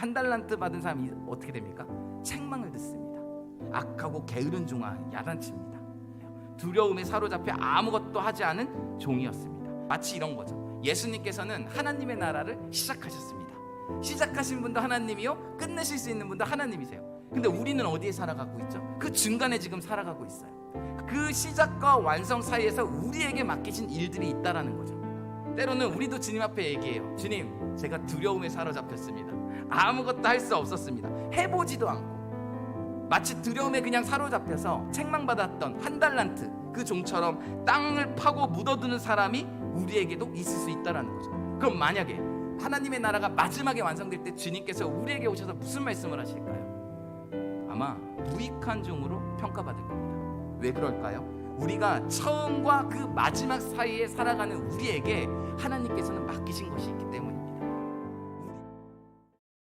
한 달란트 받은 사람이 어떻게 됩니까? 책망을 듣습니다. 악하고 게으른 종아 야단칩니다. 두려움에 사로잡혀 아무것도 하지 않은 종이었습니다. 마치 이런 거죠. 예수님께서는 하나님의 나라를 시작하셨습니다. 시작하신 분도 하나님이요, 끝내실 수 있는 분도 하나님이세요. 근데 우리는 어디에 살아가고 있죠? 그 중간에 지금 살아가고 있어요. 그 시작과 완성 사이에서 우리에게 맡기신 일들이 있다라는 거죠. 때로는 우리도 주님 앞에 얘기해요. 주님, 제가 두려움에 사로잡혔습니다. 아무것도 할 수 없었습니다. 해보지도 않고 마치 두려움에 그냥 사로잡혀서 책망받았던 한 달란트 그 종처럼 땅을 파고 묻어두는 사람이 우리에게도 있을 수 있다라는 거죠. 그럼 만약에 하나님의 나라가 마지막에 완성될 때 주님께서 우리에게 오셔서 무슨 말씀을 하실까요? 아마 무익한 종으로 평가받을 겁니다. 왜 그럴까요? 우리가 처음과 그 마지막 사이에 살아가는 우리에게 하나님께서는 맡기신 것이 있기 때문입니다.